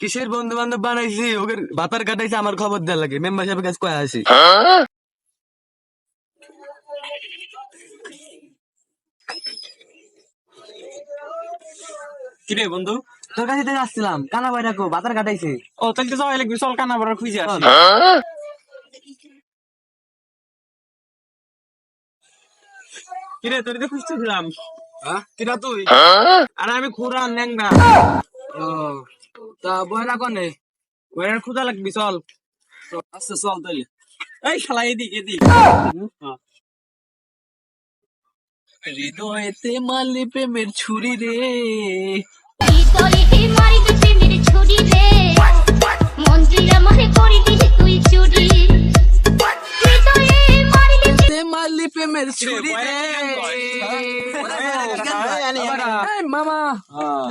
কিসের বন্ধু বান্ধব বানাইছি? ওকে ভাতার কাটাইছে আমার খবর দেওয়া লাগে। মেম্বার সাহেবের কাছে কয়ে আসি। কিরে বন্ধু? তোর কাছে আসছিলাম কানা ভাই রাখো ভাতার কাটাইছে। ও তাহলে তো যাওয়াই লাগবে। চল কানা বড় খুঁজে আসি। কিরে তোর তো খুঁজতেছিলাম কিরা তুই? আরে আমি খুরা ন্যাংরা। তা বয়রা কনে ওয়ার খুদা লাগবি চল। আচ্ছা চল তাইলে। এই শালা এদিক এদিক। হৃদয়েতে মালি প্রেমের ছুরি রে। হৃদয়ে মারিবে প্রেমের ছুরি রে। মন্দিরা মনে করিলি তুই চুরি।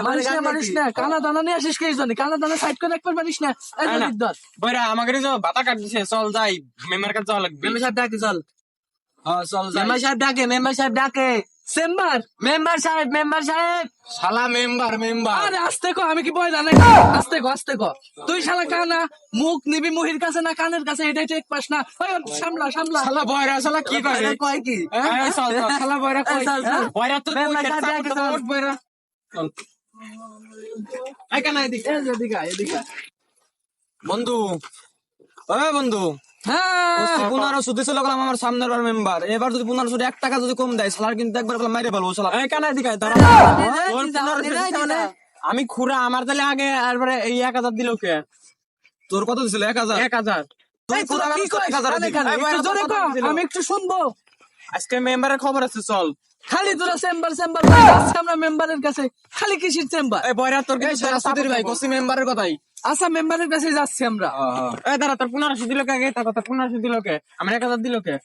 মারিস না মারিস না। কানা দানা নিয়ে আসিস কে জানি কানা দানা সাইড করে একবার মারিস না। এই না, না। দরিদ্র বইরা আমাকে যে বাতা কাটছে চল যাই। মেম্বার কাছে যাওয়া লাগবে। মেম্বার সাহেব ডাকে চল। হ্যাঁ চল মেম্বার সাহেব ডাকে মেম্বার সাহেব ডাকে। চেম্বার মেম্বার সাহেব মেম্বার সাহেব। শালা মেম্বার মেম্বার। আরে আস্তে কো আমি কি বই জানে? আস্তে কো আস্তে কো। তুই শালা কানা মুখ নিবি মুহির কাছে না কানের কাছে এটাই ঠিক পাস না। সামলা সামলা। শালা বয়রা শালা কি করে? কয় কি? হ্যাঁ, চল, চল, শালা বয়রা তো বয়রা। চল। বন্ধু ও বন্ধু হ্যাঁ। পনেরো সুদি ছিল গেলাম আমার সামনের বার মেম্বার এবার যদি পনেরো সুদি এক টাকা যদি কম দেয় সালার কিন্তু একবার মাইরে পনেরো সুদি দিছে মানে আমি খুরা আমার তাহলে আগে একবারে এই এক হাজার দিল কে? তোর কত দিছিল? এক হাজার? এক হাজার। আমি একটু শুনব। আজকে মেম্বারের খবর আছে চল। খালি তোরা চেম্বার চেম্বার আসছে আমরা মেম্বারের কাছে খালি কিসির চেম্বার। এই বয়রা তোর সারা ভাই। কসি মেম্বারের কথাই। আচ্ছা মেম্বারের কাছে যাচ্ছি আমরা। এই দাঁড়া তোর পনেরোশো দিল কে আগে? তা কথা পনেরোশো দিল কে? আমার এক হাজার দিল কে?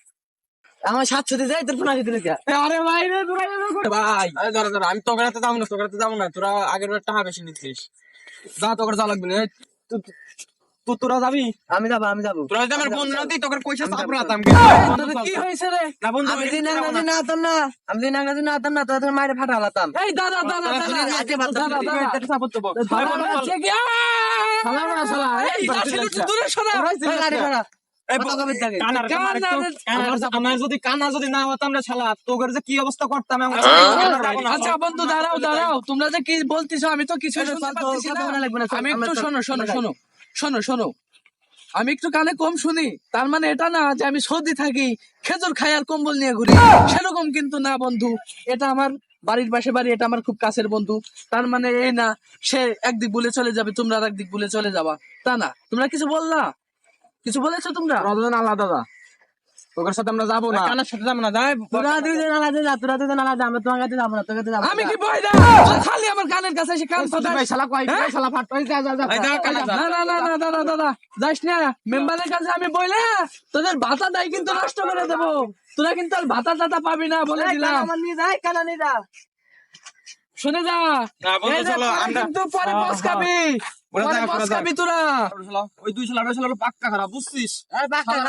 আমার সাতশো দিয়ে যাই তোর পনেরো দিলে কে? আরে ভাই রে তোরা ভাই। আরে দাঁড়া দাঁড়া আমি তোকে যাব না তোকে যাব না তোরা আগের বার টাকা বেশি নিচ্ছিস। যা তোর যা লাগবে না তোরা যাবি? আমি যাব আমি যাব। তোরা যদি আমার বন্ধু না দিই তোকে পয়সা চাপ রাতাম কি হয়েছে রে? না বন্ধু আমি না আতাম না আমি না আতাম না তোদের মায়ের ফাটা হলাতাম এই দাদা দাদা দাদা দাদা সাপোর্ট দেবো। না এই দূরে সরা। না- আমার যদি কানা যদি না হতাম রে শালা তোদের যে কি অবস্থা করতাম আমি আচ্ছা বন্ধু দাঁড়াও দাঁড়াও। তোমরা যে কি বলতেছো আমি তো কিছু না। আমি একটু শোনো শোনো শোনো। শোনো শোনো। আমি একটু কানে কম শুনি, তার মানে এটা না যে আমি সর্দি থাকি, খেজুর খাই আর কম্বল নিয়ে ঘুরি। সেরকম কিন্তু না, বন্ধু। এটা আমার বাড়ির পাশে বাড়ি, এটা আমার খুব কাছের বন্ধু। তার মানে এই না, সে একদিক বলে চলে যাবে, তোমরা আর একদিক বলে চলে যাবা। তা না, তোমরা কিছু বললা? কিছু বলেছ তোমরা? রজন আলাদা তোর সাথে আমরা যাব না। কানার সাথে যাব না যাই তোরা দুজন আলাদা যা তোরা দুজন আলাদা আমরা তোমার কাছে যাব না তোর কাছে যাব আমি কি দা খালি আমার কানের কাছে এসে কান ফাটাস ভাই শালা কয় হ্যাঁ? শালা ফাট ওই যা যা যা যা, কানা যা। না না না না দাদা দাদা যাস না মেম্বারের কাছে আমি বইলে তোদের ভাতা দেয় কিন্তু নষ্ট করে দেবো। তোরা কিন্তু আর ভাতা টাতা পাবি না বলে দিলাম। শুনে যা না, বন্ধু, এই নে, চলো, তোরা আমরা- কিন্তু পরে বস। খাবি। পরে বস খাবি তোরা। ওই দুই শালা শালা পাক্কা খারাপ বুঝছিস?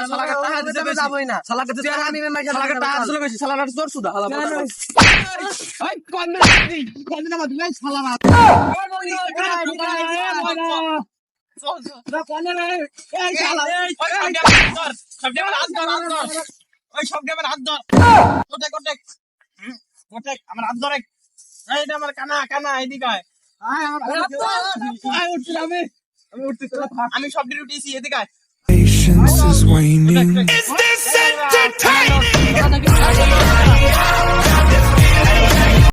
শালাকে টাকা দিতে শালাকে তো টাকা- শালাকে টাকা দিতে বেশি, শালার তোর সুদা, শালা বড়। এই, কন্যা, এই, কন্যা দুলাই শালা। না। এই শালা, এই, ওই সব আমার হাত ধর, সব হাত ধর, হাত ধর। ওই সব হাত ধর। আমার হাত ধরে। আমার কানা কানা এদিকায় আমি Patience is waning. Is this entertaining?